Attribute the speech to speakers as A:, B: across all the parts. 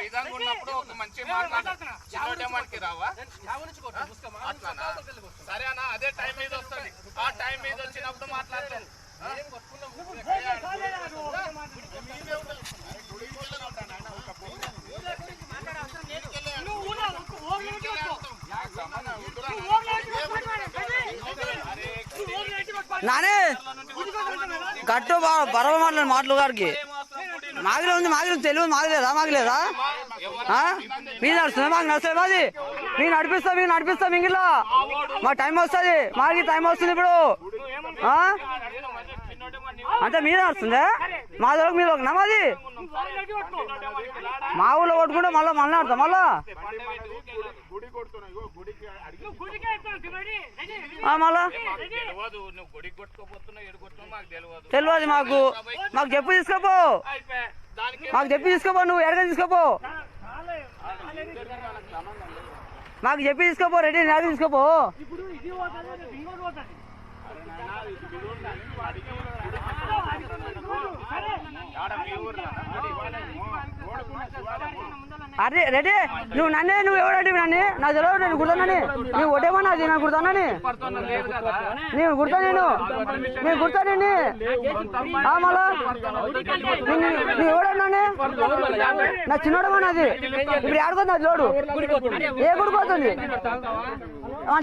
A: విధంగా ఉన్నప్పుడు ఒక మంచి మాట్లాడు. చిన్నోడేమనికి రావా? అట్లానా? సరే అన్న అదే టైం మీద వస్తుంది. ఆ టైం మీద వచ్చినప్పుడు మాట్లాడతాను
B: నానే! కట్టు బరవ మాట్లాడు మాటలు గారికి. మాగిలే ఉంది మాగిలే ఉంది తెలియదు మాగలేదా మాగలేదా ఆ? మీరు నడుస్తుందా మాకు నడుస్తుంది మాది. మీరు నడిపిస్తా మీరు నడిపిస్తాం ఇంగిలో మా టైం వస్తుంది. మాకి టైం వస్తుంది ఇప్పుడు. అంటే మీరు నడుస్తుందా? మా దగ్గర మీరు ఒక నమాది
C: ఊర్లో
B: మా ఊళ్ళో కొట్టుకుంటే మళ్ళీ మళ్ళీ ఆడతాం మళ్ళా. మళ్ళా.
A: తెలియదు మాకు.
B: మాకు చెప్పు తీసుకోపో. మాకు చెప్పి తీసుకోపో నువ్వు ఎడగ తీసుకోపో. మాకు చెప్పి తీసుకోపో రెడీ నాకు తీసుకోపో.
C: ఇప్పుడు
B: అరే రెడీ. నువ్వు నన్నే నువ్వు ఎవడంటే నన్ను నాకు తెలియదు నేను గుర్తానని నువ్వు ఒకటేమన్నా అది నాకు గుర్తానని నేను గుర్తా నేను? నేను గుర్తా నేను మళ్ళా? నువ్వు ఎవడన్నానే నా? చిన్నోడమన్నా అది ఇప్పుడు ఆడుకోతుంది అది లోడు? ఏ గుడిపోతుంది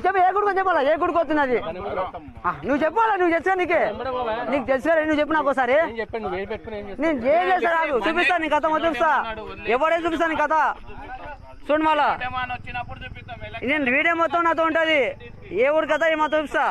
B: చెప్పు ఏ గుడికో చెప్పాలా? ఏ గుడికోతుంది అది ఆ, నువ్వు చెప్పాలా? నువ్వు తెలుసా నీకే. నీకు తెలుసా నువ్వు చెప్పు నాకు ఒకసారి. నేను ఏం చేస్తా రాదు చూపిస్తా నీ కథ చూపిస్తా. ఎవడే చూపిస్తా నీ కథ? చూడు మళ్ళా నేను వీడియో మొత్తం నాతో ఉంటది. ఏ ఊరి కథ ఏ మొత్తం చూపిస్తా.